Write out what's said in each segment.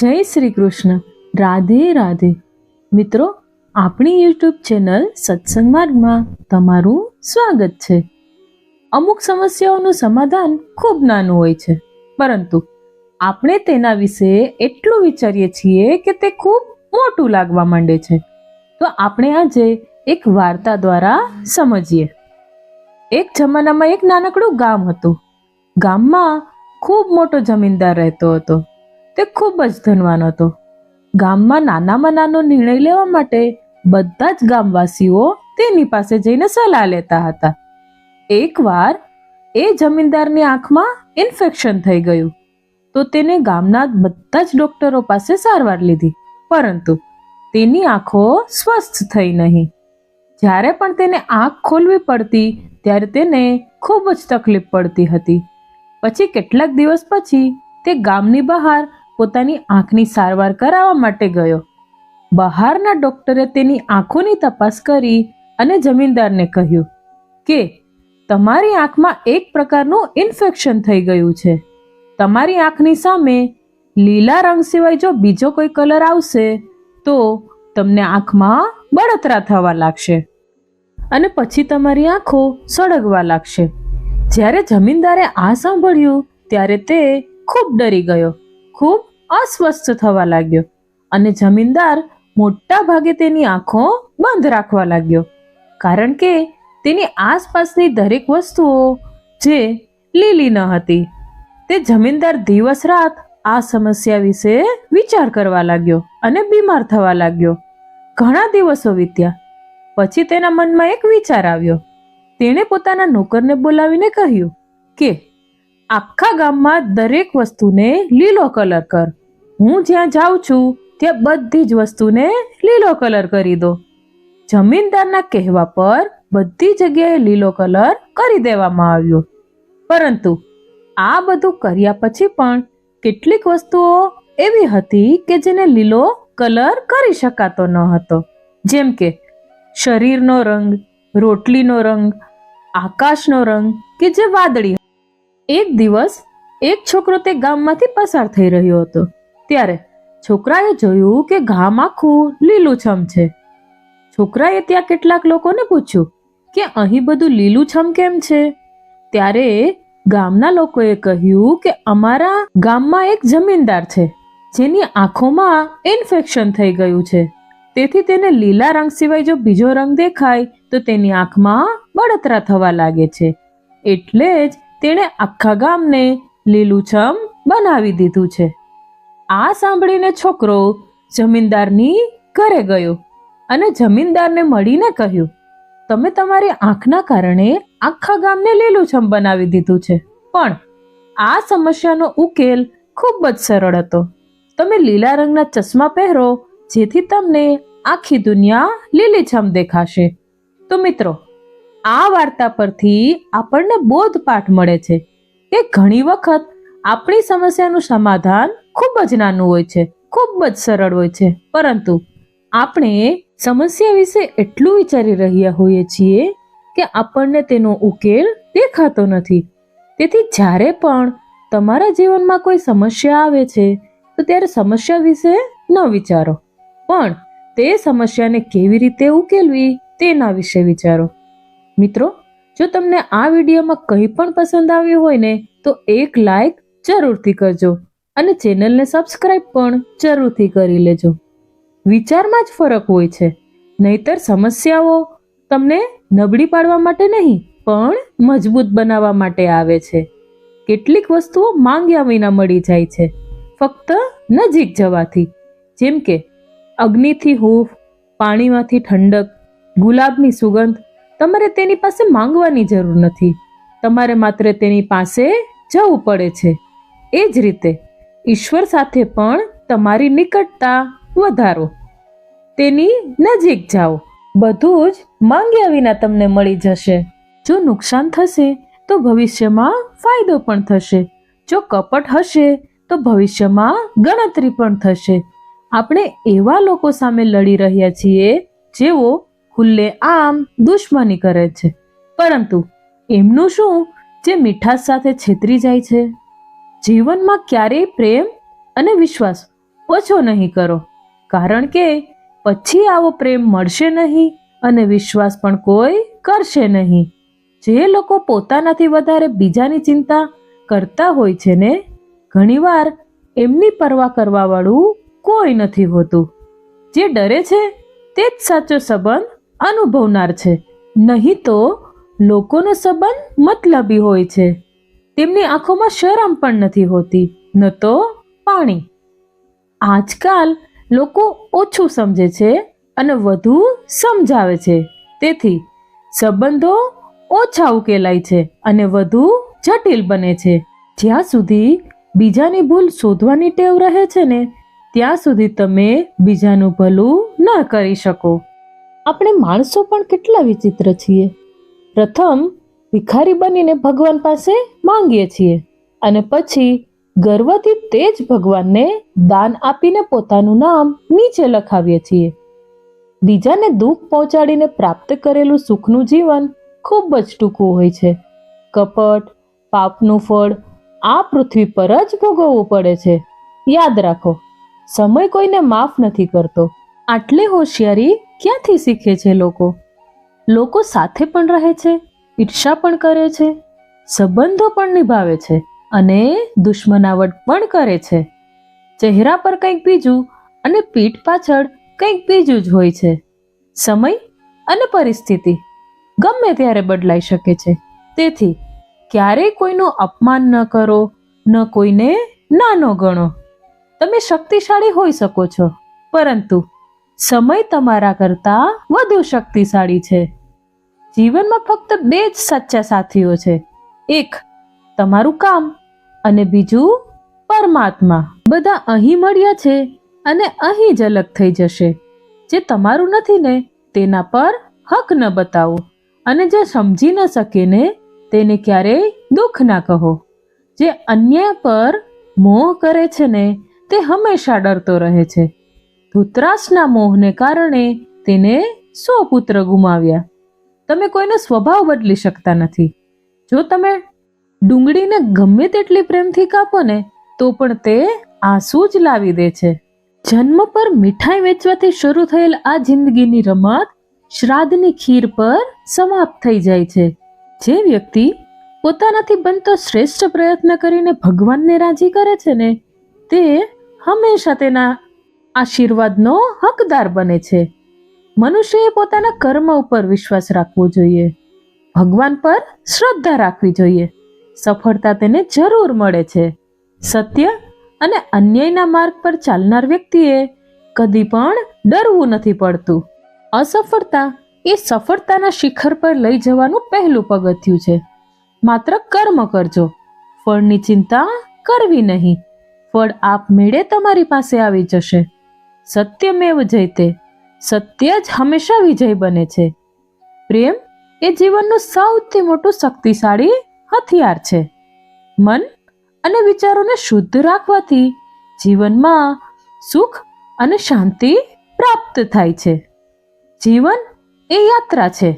જય શ્રી કૃષ્ણ. રાધે રાધે. મિત્રો, આપણી યુટ્યુબ ચેનલ સત્સંગ તમારું સ્વાગત છે. અમુક સમસ્યાઓનું સમાધાન ખૂબ નાનું હોય છે, પરંતુ આપણે તેના વિશે એટલું વિચારીએ છીએ કે તે ખૂબ મોટું લાગવા માંડે છે. તો આપણે આજે એક વાર્તા દ્વારા સમજીએ. એક જમાનામાં એક નાનકડું ગામ હતું. ગામમાં ખૂબ મોટો જમીનદાર રહેતો હતો. તે ખૂબ જ ધનવાન હતો. ગામમાં નાનામાં નાનો નિર્ણય લેવા માટે બધા જ ગામવાસીઓ તેની પાસે જઈને સલાહ લેતા હતા. એકવાર એ જમીનદારની આંખમાં ઇન્ફેક્શન થઈ ગયું. તો તેને ગામના બધા જ ડોક્ટરો પાસે સારવાર લીધી. પરંતુ તેની આંખો સ્વસ્થ થઈ નહીં. જ્યારે પણ તેને આંખ ખોલવી પડતી, ત્યારે તેને ખૂબ જ તકલીફ પડતી હતી. પછી કેટલાક દિવસ પછી તે ગામની બહાર પોતાની આંખની સારવાર કરાવવા માટે ગયો. બહારના ડોક્ટરે તેની આંખોની તપાસ કરી અને જમીનદારને કહ્યું કે, તમારી આંખમાં એક પ્રકારનું ઇન્ફેક્શન થઈ ગયું છે. તમારી આંખની સામે લીલા રંગ સિવાય જો બીજો કોઈ કલર આવશે, તો તમને આંખમાં બળતરા થવા લાગશે અને પછી તમારી આંખો સળગવા લાગશે. જ્યારે જમીનદારે આ સાંભળ્યું, ત્યારે તે ખૂબ ડરી ગયો. ખૂબ અસ્વસ્થ થવા લાગ્યો અને જમીનદાર મોટા ભાગે તેની આંખો બંધ રાખવા લાગ્યો. કારણ કે તેની આસપાસની દરેક વસ્તુઓ જે લીલી ન હતી, તે જમીનદાર દિવસ રાત આ સમસ્યા વિશે વિચાર કરવા લાગ્યો અને બીમાર થવા લાગ્યો. ઘણા દિવસો વીત્યા, પછી તેના મનમાં એક વિચાર આવ્યો. તેણે પોતાના નોકરને બોલાવીને કહ્યું કે આખા ગામમાં દરેક વસ્તુને લીલો કલર કર. હું જ્યાં જાઉં છું, ત્યાં બધી જ વસ્તુને લીલો કલર કરી દો. જમીનદારના કહેવા પર બધી જગ્યાએ લીલો કલર કરી દેવામાં આવ્યો. પરંતુ આ બધું કર્યા પછી પણ કેટલીક વસ્તુઓ એવી હતી કે જેને લીલો કલર કરી શકાતો ન હતો. જેમ કે શરીરનો રંગ, રોટલીનો રંગ, આકાશનો રંગ કે જે વાદળી એક દિવસ એક છોકરો તે ગામમાંથી પસાર થઈ રહ્યો હતો. ત્યારે છોકરાએ જોયું કે ગામ આખું લીલુંછમ છે. છોકરાએ ત્યાં કેટલાક લોકોને પૂછ્યું કે અહીં બધું લીલુંછમ કેમ છે? ત્યારે ગામના લોકોએ કહ્યું કે અમારા ગામમાં એક જમીનદાર છે, જેની આંખોમાં ઇન્ફેક્શન થઈ ગયું છે. તેથી તેને લીલા રંગ સિવાય જો બીજો રંગ દેખાય, તો તેની આંખમાં બળતરા થવા લાગે છે. એટલે જ તેણે આખા ગામને લીલુંછમ બનાવી દીધું છે. આ સાંભળીને છોકરો જમીનદારની ઘરે ગયો અને જમીનદારને મળીને કહ્યું, તમે તમારી આંખના કારણે આખા ગામને લીલુંછમ બનાવી દીધું છે. પણ આ સમસ્યાનો ઉકેલ ખૂબ જ સરળ હતો. તમે લીલા રંગના ચશ્મા પહેરો, જેથી તમને આખી દુનિયા લીલીછમ દેખાશે. તો મિત્રો આ વાર્તા પરથી આપણને બોધપાઠ મળે છે કે ઘણી વખત આપણી સમસ્યાનું સમાધાન ખૂબ જ નાનું હોય છે, ખૂબ જ સરળ હોય છે. પરંતુ આપણે સમસ્યા વિશે એટલું વિચારી રહ્યા હોઈએ છીએ કે આપણને તેનો ઉકેલ દેખાતો નથી. તેથી જ્યારે પણ તમારા જીવનમાં કોઈ સમસ્યા આવે છે, તો ત્યારે સમસ્યા વિશે ન વિચારો. પણ તે સમસ્યાને કેવી રીતે ઉકેલવી તેના વિશે વિચારો. મિત્રો, જો તમને આ વિડીયોમાં કંઈ પણ પસંદ આવ્યું હોય ને, તો એક લાઈક જરૂરથી કરજો અને ચેનલને સબસ્ક્રાઇબ પણ જરૂરથી કરી લેજો. વિચારમાં જ ફરક હોય છે. નહીતર સમસ્યાઓ તમને નબળી પાડવા માટે નહીં, પણ મજબૂત બનાવવા માટે આવે છે. કેટલીક વસ્તુઓ માંગ્યા વિના મળી જાય છે. ફક્ત નજીક જવાથી. જેમ કે, અગ્નિથી હૂફ, પાણીમાંથી ઠંડક, ગુલાબની સુગંધ તમારે તેની પાસે માંગવાની જરૂર નથી. તમારે માત્ર તેની પાસે જવું પડે છે. એ જ રીતે, ઈશ્વર સાથે પણ તમારી નિકટતા વધારો. તેની નજીક જાઓ. બધું જ માંગ્યા વિના તમને મળી જશે. જો નુકસાન થશે, તો ભવિષ્યમાં ફાયદો પણ થશે. જો કપટ હશે, તો ભવિષ્યમાં ગણતરી પણ થશે. આપણે એવા લોકો સામે લડી રહ્યા છીએ જેઓ ખુલ્લે આમ દુશ્મની કરે છે. પરંતુ એમનું શું? જે મીઠાશ સાથે છેતરી જાય છે? જીવનમાં ક્યારેય પ્રેમ અને વિશ્વાસ ઓછો નહીં કરો. કારણ કે પછી આવો પ્રેમ મળશે નહીં અને વિશ્વાસ પણ કોઈ કરશે નહીં. જે લોકો પોતાનાથી વધારે બીજાની ચિંતા કરતા હોય છે ને, ઘણીવાર એમની પરવા કરવાવાળું કોઈ નથી હોતું. જે ડરે છે, તે જ સાચો સંબંધ અનુભવનાર છે. નહીં તો લોકોનો સંબંધ મતલબી હોય છે. તેમની આંખોમાં શરમ પણ નથી હોતી, ન તો પાણી. આજકાલ લોકો ઓછું સમજે છે અને વધુ સમજાવે છે. તેથી સંબંધો ઓછા ઉકેલાય છે અને વધુ જટિલ બને છે. જ્યાં સુધી બીજાની ભૂલ શોધવાની ટેવ રહે છે ને, ત્યાં સુધી તમે બીજાનું ભલું ન કરી શકો. આપણે માણસો પણ કેટલા વિચિત્ર છીએ? પ્રથમ, ભિખારી બનીને ભગવાન પાસે માંગીએ છીએ અને પછી ગર્વથી તે જ ભગવાનને દાન આપીને પોતાનું નામ નીચે લખાવીએ છીએ. બીજાને દુઃખ પહોંચાડીને પ્રાપ્ત કરેલું સુખનું જીવન ખૂબ જ ટૂંકું હોય છે. કપટ, પાપનું ફળ આ પૃથ્વી પર જ ભોગવવું પડે છે. યાદ રાખો, સમય કોઈને માફ નથી કરતો. આટલી હોશિયારી ક્યાંથી શીખે છે લોકો? લોકો સાથે પણ રહે છે, ઈર્ષા પણ કરે છે, સંબંધો પણ નિભાવે છે અને દુશ્મનાવટ પણ કરે છે. ચહેરા પર કંઈક બીજું અને પીઠ પાછળ કંઈક બીજું જ હોય છે. સમય અને પરિસ્થિતિ ગમે ત્યારે બદલાઈ શકે છે. તેથી ક્યારેય કોઈનું અપમાન ન કરો, ન કોઈને નાનો ગણો. તમે શક્તિશાળી હોઈ શકો છો, પરંતુ સમય તમારા કરતાં વધુ શક્તિશાળી છે. જીવનમાં ફક્ત બે જ સાચા સાથીઓ છે. એક તમારું કામ અને બીજું પરમાત્મા. બધા અહીં મળ્યા છે અને અહીં જ અલગ થઈ જશે. જે તમારું નથી ને તેના પર હક ન બતાવો અને જે સમજી ન શકે ને તેને ક્યારેય દુઃખ ના કહો. જે અન્ય પર મોહ કરે છે ને તે હંમેશા ડરતો રહે છે. ધૂતરાશના મોહને કારણે તેને સો પુત્ર ગુમાવ્યા. તમે કોઈનો સ્વભાવ બદલી શકતા નથી. જો તમે ડુંગળીને ગમે તેટલી પ્રેમથી કાપો ને, તો પણ તે આંસુ જ લાવી દે છે. જન્મ પર મીઠાઈ વેચવાથી શરૂ થયેલ આ જિંદગીની રમત શ્રાદ્ધની ખીર પર સમાપ્ત થઈ જાય છે. જે વ્યક્તિ પોતાનાથી બનતો શ્રેષ્ઠ પ્રયત્ન કરીને ભગવાનને રાજી કરે છે ને, તે હંમેશા તેના આશીર્વાદનો હકદાર બને છે. મનુષ્યએ પોતાના કર્મ ઉપર વિશ્વાસ રાખવો જોઈએ. ભગવાન પર શ્રદ્ધા રાખવી જોઈએ. સફળતા તેને જરૂર મળે છે. સત્ય અને અન્યાયના માર્ગ પર ચાલનાર વ્યક્તિએ કદી પણ ડરવું નથી પડતું. અસફળતા એ સફળતાના શિખર પર લઈ જવાનું પહેલું પગથિયું છે. માત્ર કર્મ કરજો. ફળની ચિંતા કરવી નહીં. ફળ આપમેળે તમારી પાસે આવી જશે. સત્યમેવ જયતે સત્ય જ હંમેશા વિજય બને છે. પ્રેમ એ જીવનનું સૌથી મોટું શક્તિશાળી હથિયાર છે. મન અને વિચારોને શુદ્ધ રાખવાથી જીવનમાં સુખ અને શાંતિ પ્રાપ્ત થાય છે. જીવન એ યાત્રા છે.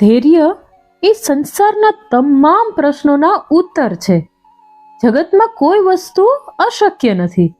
ધૈર્ય એ સંસારના તમામ પ્રશ્નોના ઉત્તર છે. જગતમાં કોઈ વસ્તુ અશક્ય નથી.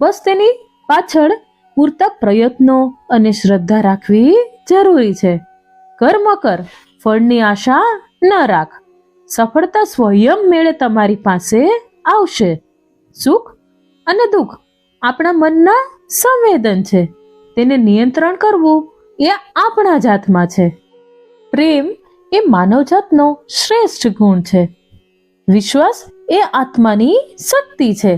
બસ તેની પાછળ પૂરતા પ્રયત્નો અને શ્રદ્ધા રાખવી જરૂરી છે. કર્મ કર, ફળની આશા ન રાખ. સફળતા સ્વયં મેળે તમારી પાસે આવશે. સુખ અને દુઃખ આપણા મનના સંવેદન છે. તેને નિયંત્રણ કરવું એ આપણા જાતમાં છે. પ્રેમ એ માનવજાતનો શ્રેષ્ઠ ગુણ છે. વિશ્વાસ એ આત્માની શક્તિ છે.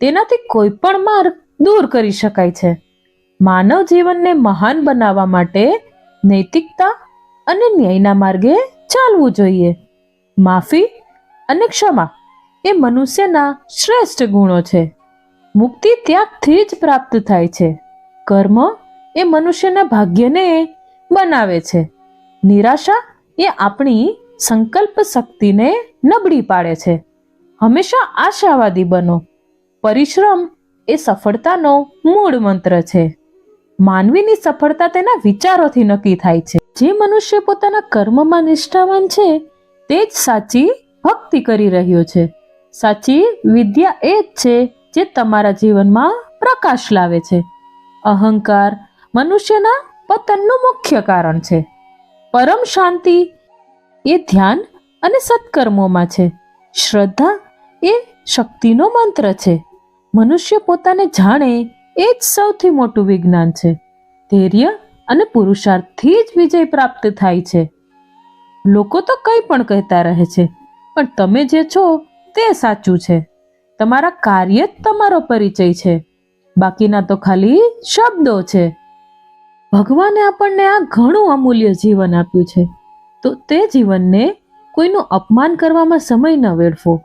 તેનાથી કોઈ પણ માર્ગ દૂર કરી શકાય છે. માનવ જીવનને મહાન બનાવવા માટે નૈતિકતા અને ન્યાયના માર્ગે ચાલવું જોઈએ. માફી અને ક્ષમા એ મનુષ્યના શ્રેષ્ઠ ગુણો છે. મુક્તિ ત્યાગથી જ પ્રાપ્ત થાય છે. કર્મ એ મનુષ્યના ભાગ્યને બનાવે છે. નિરાશા એ આપણી સંકલ્પ શક્તિને નબળી પાડે છે. હંમેશા આશાવાદી બનો. પરિશ્રમ એ સફળતાનો મૂળ મંત્ર છે. માનવીની સફળતા તેના વિચારોથી નક્કી થાય છે. જે મનુષ્ય પોતાના કર્મમાં નિષ્ઠાવાન છે, તે જ સાચી ભક્તિ કરી રહ્યો છે. સાચી વિદ્યા એ જ છે જે તમારા જીવનમાં પ્રકાશ લાવે છે. અહંકાર મનુષ્યના પતનનું મુખ્ય કારણ છે. પરમ શાંતિ એ ધ્યાન અને સત્કર્મોમાં છે. શ્રદ્ધા એ શક્તિનો મંત્ર છે. મનુષ્ય પોતાને જાણે એ જ સૌથી મોટું વિજ્ઞાન છે. ધૈર્ય અને પુરુષાર્થથી જ વિજય પ્રાપ્ત થાય છે. લોકો તો કંઈ પણ કહેતા રહે છે, પણ તમે જે છો તે સાચું છે. તમારા કાર્ય જ તમારો પરિચય છે. બાકીના તો ખાલી શબ્દો છે. ભગવાને આપણને આ ઘણું અમૂલ્ય જીવન આપ્યું છે. તો તે જીવનને કોઈનું અપમાન કરવામાં સમય ન વેડફો.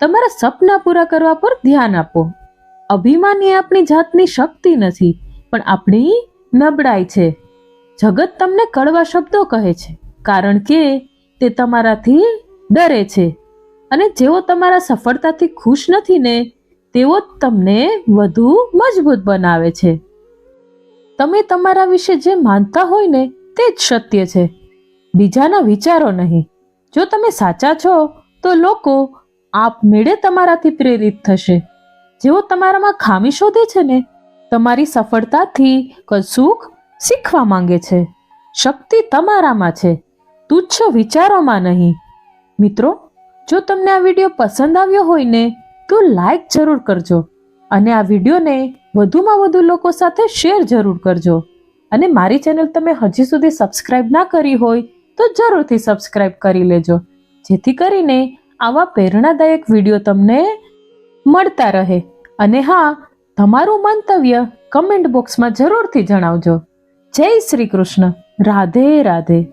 તમારા સપના પૂરા કરવા પર ધ્યાન આપો. અભિમાન એ આપણી જાતની શક્તિ નથી, પણ આપણી નબળાઈ છે. જગત તમને કડવા શબ્દો કહે છે, કારણ કે તે તમારાથી ડરે છે. અને જેઓ તમારા સફળતાથી ખુશ નથી ને, તેઓ તમને વધુ મજબૂત બનાવે છે. તમે તમારા વિશે જે માનતા હોય ને, તે જ સત્ય છે. બીજાના વિચારો નહીં. જો તમે સાચા છો, તો લોકો આપમેળે તમારાથી પ્રેરિત થશે. જેઓ તમારામાં ખામી શોધે છે ને, તમારી સફળતાથી કશુંક શીખવા માંગે છે. શક્તિ તમારામાં છે. તુચ્છ વિચારોમાં નહીં. મિત્રો, જો તમને આ વીડિયો પસંદ આવ્યો હોય ને, તો લાઈક જરૂર કરજો અને આ વિડીયોને વધુમાં વધુ લોકો સાથે શેર જરૂર કરજો. અને મારી ચેનલ તમે હજી સુધી સબસ્ક્રાઇબ ના કરી હોય, તો જરૂરથી સબસ્ક્રાઇબ કરી લેજો. જેથી કરીને આવા પ્રેરણાદાયક વીડિયો તમને મળતા રહે. અને હા, તમારું મંતવ્ય કમેન્ટ બોક્સમાં જરૂરથી જણાવજો. જય શ્રી કૃષ્ણ. રાધે રાધે.